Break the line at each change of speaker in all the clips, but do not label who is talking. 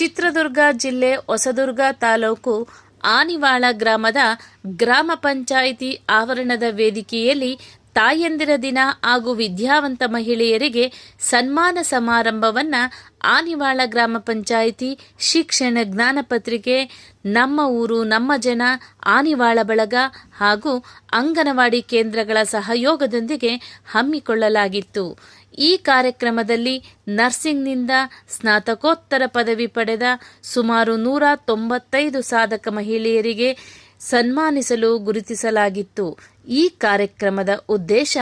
ಚಿತ್ರದುರ್ಗ ಜಿಲ್ಲೆ ಹೊಸದುರ್ಗ ತಾಲೂಕು ಆನಿವಾಳ ಗ್ರಾಮದ ಗ್ರಾಮ ಪಂಚಾಯಿತಿ ಆವರಣದ ವೇದಿಕೆಯಲ್ಲಿ ತಾಯಂದಿರ ದಿನ ಹಾಗೂ ವಿದ್ಯಾವಂತ ಮಹಿಳೆಯರಿಗೆ ಸನ್ಮಾನ ಸಮಾರಂಭವನ್ನ ಆನಿವಾಳ ಗ್ರಾಮ ಪಂಚಾಯಿತಿ ಶಿಕ್ಷಣ ಜ್ಞಾನ ಪತ್ರಿಕೆ, ನಮ್ಮ ಊರು, ನಮ್ಮ ಜನ, ಆನಿವಾಳ ಬಳಗ ಹಾಗೂ ಅಂಗನವಾಡಿ ಕೇಂದ್ರಗಳ ಸಹಯೋಗದೊಂದಿಗೆ ಹಮ್ಮಿಕೊಳ್ಳಲಾಗಿತ್ತು. ಈ ಕಾರ್ಯಕ್ರಮದಲ್ಲಿ ನರ್ಸಿಂಗ್ನಿಂದ ಸ್ನಾತಕೋತ್ತರ ಪದವಿ ಪಡೆದ ಸುಮಾರು ನೂರ ತೊಂಬತ್ತೈದು ಸಾಧಕ ಮಹಿಳೆಯರಿಗೆ ಸನ್ಮಾನಿಸಲು ಗುರುತಿಸಲಾಗಿತ್ತು. ಈ ಕಾರ್ಯಕ್ರಮದ ಉದ್ದೇಶ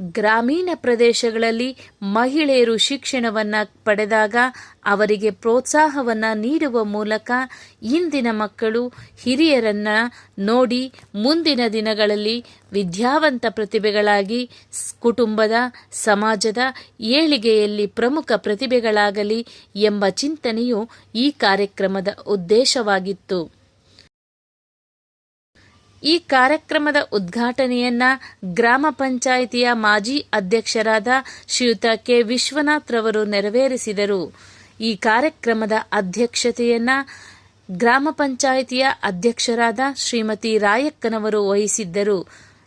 ಗ್ರಾಮೀಣ ಪ್ರದೇಶಗಳಲ್ಲಿ ಮಹಿಳೆಯರು ಶಿಕ್ಷಣವನ್ನು ಪಡೆದಾಗ ಅವರಿಗೆ ಪ್ರೋತ್ಸಾಹವನ್ನು ನೀಡುವ ಮೂಲಕ ಇಂದಿನ ಮಕ್ಕಳು ಹಿರಿಯರನ್ನ ನೋಡಿ ಮುಂದಿನ ದಿನಗಳಲ್ಲಿ ವಿದ್ಯಾವಂತ ಪ್ರತಿಭೆಗಳಾಗಿ ಕುಟುಂಬದ, ಸಮಾಜದ ಏಳಿಗೆಯಲ್ಲಿ ಪ್ರಮುಖ ಪ್ರತಿಭೆಗಳಾಗಲಿ ಎಂಬ ಚಿಂತನೆಯು ಈ ಕಾರ್ಯಕ್ರಮದ ಉದ್ದೇಶವಾಗಿತ್ತು. ಈ ಕಾರ್ಯಕ್ರಮದ ಉದ್ಘಾಟನೆಯನ್ನ ಗ್ರಾಮ ಪಂಚಾಯಿತಿಯ ಮಾಜಿ ಅಧ್ಯಕ್ಷರಾದ ಶ್ರೀಯುತ ಕೆ. ವಿಶ್ವನಾಥ್ ರವರು ನೆರವೇರಿಸಿದರು. ಈ ಕಾರ್ಯಕ್ರಮದ ಅಧ್ಯಕ್ಷತೆಯನ್ನ ಗ್ರಾಮ ಪಂಚಾಯಿತಿಯ ಅಧ್ಯಕ್ಷರಾದ ಶ್ರೀಮತಿ ರಾಯಕ್ಕನವರು ವಹಿಸಿದ್ದರು.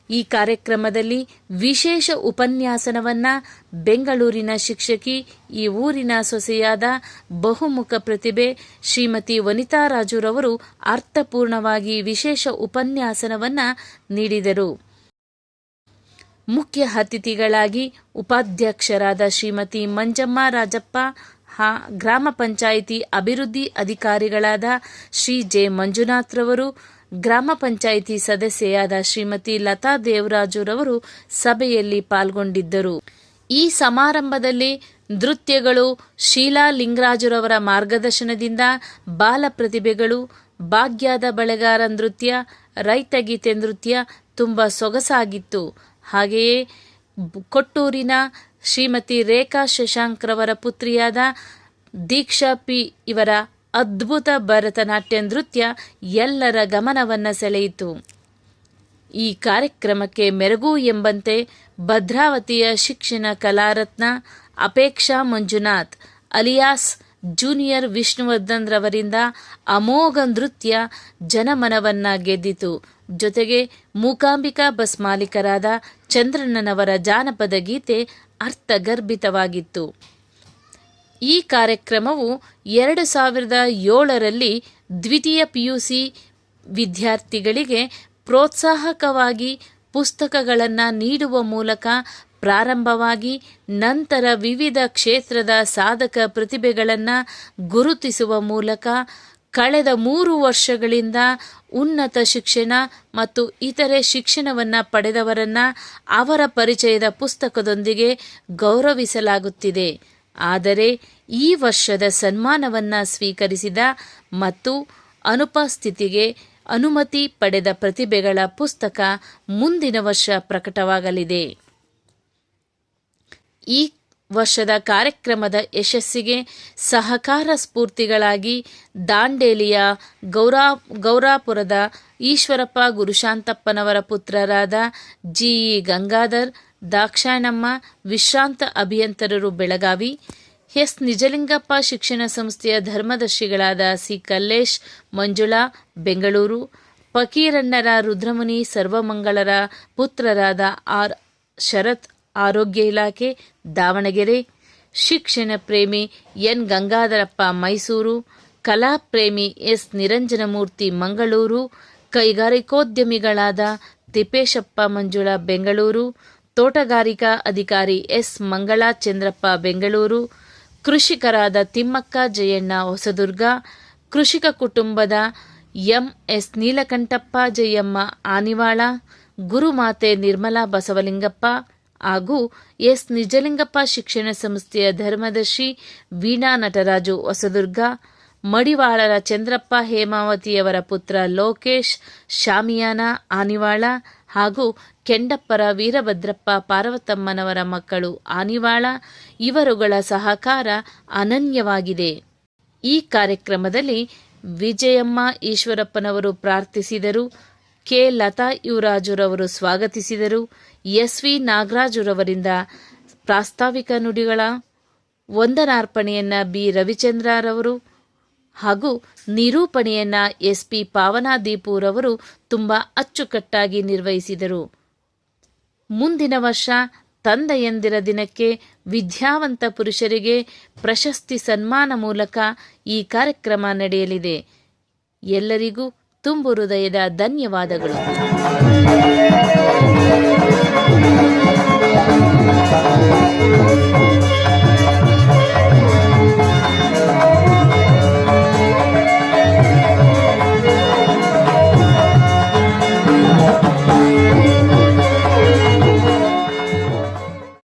ಈ ಕಾರ್ಯಕ್ರಮದಲ್ಲಿ ವಿಶೇಷ ಉಪನ್ಯಾಸನವನ್ನ ಬೆಂಗಳೂರಿನ ಶಿಕ್ಷಕಿ, ಈ ಊರಿನ ಸೊಸೆಯಾದ ಬಹುಮುಖ ಪ್ರತಿಭೆ ಶ್ರೀಮತಿ ವನಿತಾ ರಾಜುರವರು ಅರ್ಥಪೂರ್ಣವಾಗಿ ವಿಶೇಷ ಉಪನ್ಯಾಸನವನ್ನ ನೀಡಿದರು. ಮುಖ್ಯ ಅತಿಥಿಗಳಾಗಿ ಉಪಾಧ್ಯಕ್ಷರಾದ ಶ್ರೀಮತಿ ಮಂಜಮ್ಮ ರಾಜಪ್ಪ ಹಾ, ಗ್ರಾಮ ಪಂಚಾಯಿತಿ ಅಭಿವೃದ್ಧಿ ಅಧಿಕಾರಿಗಳಾದ ಶ್ರೀ ಜೆ ಮಂಜುನಾಥ್ ರವರು ಗ್ರಾಮ ಪಂಚಾಯಿತಿ ಸದಸ್ಯೆಯಾದ ಶ್ರೀಮತಿ ಲತಾ ದೇವರಾಜುರವರು ಸಭೆಯಲ್ಲಿ ಪಾಲ್ಗೊಂಡಿದ್ದರು. ಈ ಸಮಾರಂಭದಲ್ಲಿ ನೃತ್ಯಗಳು ಶೀಲಾ ಲಿಂಗರಾಜುರವರ ಮಾರ್ಗದರ್ಶನದಿಂದ ಬಾಲ ಪ್ರತಿಭೆಗಳು, ಭಾಗ್ಯದ ಬಳೆಗಾರ ನೃತ್ಯ ರೈತಗೀತೆ ನೃತ್ಯ ತುಂಬ ಸೊಗಸಾಗಿತ್ತು. ಹಾಗೆಯೇ ಕೊಟ್ಟೂರಿನ ಶ್ರೀಮತಿ ರೇಖಾ ಶಶಾಂಕ್ರವರ ಪುತ್ರಿಯಾದ ದೀಕ್ಷಾ ಪಿ ಇವರ ಅದ್ಭುತ ಭರತನಾಟ್ಯ ನೃತ್ಯ ಎಲ್ಲರ ಗಮನವನ್ನು ಸೆಳೆಯಿತು. ಈ ಕಾರ್ಯಕ್ರಮಕ್ಕೆ ಮೆರುಗು ಎಂಬಂತೆ ಭದ್ರಾವತಿಯ ಶಿಕ್ಷಣ ಕಲಾರತ್ನ ಅಪೇಕ್ಷಾ ಮಂಜುನಾಥ್, ಅಲಿಯಾಸ್ ಜೂನಿಯರ್ ವಿಷ್ಣುವರ್ಧನ್ ರವರಿಂದ ಅಮೋಘ ನೃತ್ಯ ಜನಮನವನ್ನ ಗೆದ್ದಿತು. ಜೊತೆಗೆ ಮೂಕಾಂಬಿಕಾ ಬಸ್ ಮಾಲೀಕರಾದ ಚಂದ್ರಣ್ಣನವರ ಜಾನಪದ ಗೀತೆ ಅರ್ಥಗರ್ಭಿತವಾಗಿತ್ತು. ಈ ಕಾರ್ಯಕ್ರಮವು ಎರಡು ಸಾವಿರದ ಏಳರಲ್ಲಿ ದ್ವಿತೀಯ ಪಿಯುಸಿ ವಿದ್ಯಾರ್ಥಿಗಳಿಗೆ ಪ್ರೋತ್ಸಾಹಕವಾಗಿ ಪುಸ್ತಕಗಳನ್ನು ನೀಡುವ ಮೂಲಕ ಪ್ರಾರಂಭವಾಗಿ ನಂತರ ವಿವಿಧ ಕ್ಷೇತ್ರದ ಸಾಧಕ ಪ್ರತಿಭೆಗಳನ್ನು ಗುರುತಿಸುವ ಮೂಲಕ ಕಳೆದ ಮೂರು ವರ್ಷಗಳಿಂದ ಉನ್ನತ ಶಿಕ್ಷಣ ಮತ್ತು ಇತರೆ ಶಿಕ್ಷಣವನ್ನು ಪಡೆದವರನ್ನು ಅವರ ಪರಿಚಯದ ಪುಸ್ತಕದೊಂದಿಗೆ ಗೌರವಿಸಲಾಗುತ್ತಿದೆ. ಆದರೆ ಈ ವರ್ಷದ ಸನ್ಮಾನವನ್ನು ಸ್ವೀಕರಿಸಿದ ಮತ್ತು ಅನುಪಸ್ಥಿತಿಗೆ ಅನುಮತಿ ಪಡೆದ ಪ್ರತಿಭೆಗಳ ಪುಸ್ತಕ ಮುಂದಿನ ವರ್ಷ ಪ್ರಕಟವಾಗಲಿದೆ. ಈ ವರ್ಷದ ಕಾರ್ಯಕ್ರಮದ ಯಶಸ್ಸಿಗೆ ಸಹಕಾರ ಸ್ಫೂರ್ತಿಗಳಾಗಿ ದಾಂಡೇಲಿಯ ಗೌರಾ, ಗೌರಾಪುರದ ಈಶ್ವರಪ್ಪ ಗುರುಶಾಂತಪ್ಪನವರ ಪುತ್ರರಾದ ಜಿಇ ಗಂಗಾಧರ್ ದಾಕ್ಷಾಯಣಮ್ಮ ವಿಶ್ರಾಂತ ಅಭಿಯಂತರರು ಬೆಳಗಾವಿ. ಎಸ್. ನಿಜಲಿಂಗಪ್ಪ ಶಿಕ್ಷಣ ಸಂಸ್ಥೆಯ ಧರ್ಮದರ್ಶಿಗಳಾದ ಸಿ. ಕಲ್ಲೇಶ್, ಮಂಜುಳಾ, ಬೆಂಗಳೂರು. ಫಕೀರಣ್ಣರ ರುದ್ರಮುನಿ, ಸರ್ವಮಂಗಳರ ಪುತ್ರರಾದ ಆರ್. ಶರತ್, ಆರೋಗ್ಯ ಇಲಾಖೆ, ದಾವಣಗೆರೆ. ಶಿಕ್ಷಣ ಪ್ರೇಮಿ ಎನ್. ಗಂಗಾಧರಪ್ಪ, ಮೈಸೂರು. ಕಲಾ ಪ್ರೇಮಿ ಎಸ್. ನಿರಂಜನಮೂರ್ತಿ, ಮಂಗಳೂರು. ಕೈಗಾರಿಕೋದ್ಯಮಿಗಳಾದ ತಿಪ್ಪೇಶಪ್ಪ ಮಂಜುಳಾ, ಬೆಂಗಳೂರು. ತೋಟಗಾರಿಕಾ ಅಧಿಕಾರಿ ಎಸ್ ಮಂಗಳಾ ಚಂದ್ರಪ್ಪ, ಬೆಂಗಳೂರು. ಕೃಷಿಕರಾದ ತಿಮ್ಮಕ್ಕ ಜಯಣ್ಣ ಹೊಸದುರ್ಗ. ಕೃಷಿಕ ಕುಟುಂಬದ ಎಂ ಎಸ್ ನೀಲಕಂಠಪ್ಪ ಜಯಮ್ಮ ಆನಿವಾಳ. ಗುರುಮಾತೆ ನಿರ್ಮಲಾ ಬಸವಲಿಂಗಪ್ಪ ಹಾಗೂ ಎಸ್ ನಿಜಲಿಂಗಪ್ಪ ಶಿಕ್ಷಣ ಸಂಸ್ಥೆಯ ಧರ್ಮದರ್ಶಿ ವೀಣಾ ನಟರಾಜು ಹೊಸದುರ್ಗ. ಮಡಿವಾಳರ ಚಂದ್ರಪ್ಪ ಹೇಮಾವತಿಯವರ ಪುತ್ರ ಲೋಕೇಶ್, ಶಾಮಿಯಾನ, ಆನಿವಾಳ. ಹಾಗೂ ಕೆಂಡಪ್ಪರ ವೀರಭದ್ರಪ್ಪ ಪಾರ್ವತಮ್ಮನವರ ಮಕ್ಕಳು ಆನಿವಾಳ, ಇವರುಗಳ ಸಹಕಾರ ಅನನ್ಯವಾಗಿದೆ. ಈ ಕಾರ್ಯಕ್ರಮದಲ್ಲಿ ವಿಜಯಮ್ಮ ಈಶ್ವರಪ್ಪನವರು ಪ್ರಾರ್ಥಿಸಿದರು, ಕೆ. ಲತಾ ಯುವರಾಜುರವರು ಸ್ವಾಗತಿಸಿದರು, ಎಸ್. ವಿ. ನಾಗರಾಜುರವರಿಂದ ಪ್ರಾಸ್ತಾವಿಕ ನುಡಿಗಳ, ವಂದನಾರ್ಪಣೆಯನ್ನ ಬಿ. ರವಿಚಂದ್ರರವರು ಹಾಗೂ ನಿರೂಪಣೆಯನ್ನ ಎಸ್ ಪಿ ಪಾವನಾದೀಪುರವರು ತುಂಬ ಅಚ್ಚುಕಟ್ಟಾಗಿ ನಿರ್ವಹಿಸಿದರು. ಮುಂದಿನ ವರ್ಷ ತಂದೆಯಂದಿರ ದಿನಕ್ಕೆ ವಿದ್ಯಾವಂತ ಪುರುಷರಿಗೆ ಪ್ರಶಸ್ತಿ ಸನ್ಮಾನ ಮೂಲಕ ಈ ಕಾರ್ಯಕ್ರಮ ನಡೆಯಲಿದೆ. ಎಲ್ಲರಿಗೂ ತುಂಬು ಹೃದಯದ ಧನ್ಯವಾದಗಳು ಿ.